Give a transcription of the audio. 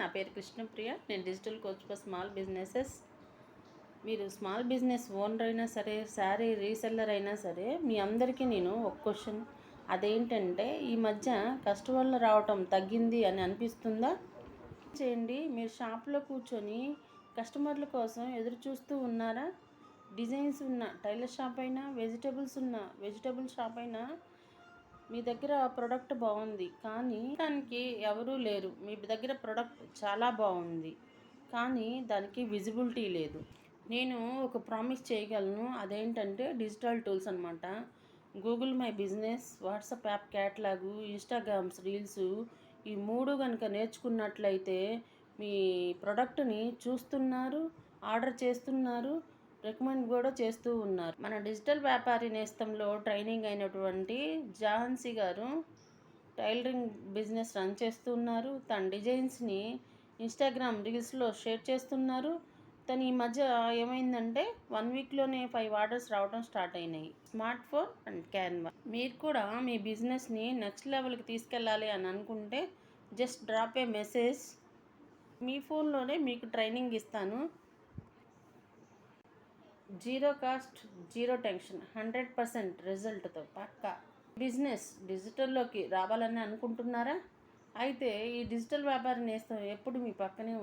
నా పేరు కృష్ణప్రియ. నేను digital coach for small businesses. మీరు స్మాల్ బిజినెస్ ఓనర్ అయినా సరే శారీ రీసెల్లర్ అయినా సరే మీ అందరికీ నేను ఒక క్వశ్చన్. అదేంటంటే ఈ మధ్య కస్టమర్లు రావటం తగ్గింది అని అనిపిస్తుందా? చేయండి. మీరు షాప్లో కూర్చొని కస్టమర్ల కోసం ఎదురు చూస్తూ ఉన్నారా? డిజైన్స్ ఉన్న టైలర్ షాప్ అయినా వెజిటబుల్స్ ఉన్న వెజిటబుల్ షాప్ అయినా మీ దగ్గర ప్రోడక్ట్ బాగుంది. కానీ దానికి ఎవరూ లేరు. మీ దగ్గర ప్రోడక్ట్ చాలా బాగుంది. కానీ దానికి విజిబిలిటీ లేదు. నేను ఒక ప్రామిస్ చేయగలను. అదేంటంటే డిజిటల్ టూల్స్ అనమాట Google my business WhatsApp app catalogue Instagrams reels ఈ మూడు కనుక నేర్చుకున్నట్లయితే మీ ప్రోడక్ట్ని చూస్తున్నారు ఆర్డర్ చేస్తున్నారు రికమెండ్ కూడా చేస్తూ ఉన్నారు. మన డిజిటల్ వ్యాపారి నేస్తంలో ట్రైనింగ్ అయినటువంటి జాన్సీ గారు టైలరింగ్ బిజినెస్ రన్ చేస్తున్నారు. తన డిజైన్స్ని ఇన్స్టాగ్రామ్ రీల్స్లో షేర్ చేస్తున్నారు. తను ఈ మధ్య ఏమైందంటే వన్ వీక్లోనే ఫైవ్ ఆర్డర్స్ రావడం స్టార్ట్ అయినాయి. Smart phone and Canva. మీరు కూడా మీ బిజినెస్ని నెక్స్ట్ లెవెల్కి తీసుకెళ్ళాలి అని అనుకుంటే జస్ట్ డ్రాప్ ఏ మెసేజ్ మీ ఫోన్లోనే మీకు ట్రైనింగ్ ఇస్తాను. Zero cost zero tension hundred percent రిజల్ట్తో పక్కా. బిజినెస్ డిజిటల్లోకి రావాలని అనుకుంటున్నారా? అయితే ఈ డిజిటల్ వ్యాపార నేస్తం ఎప్పుడు మీ పక్కనే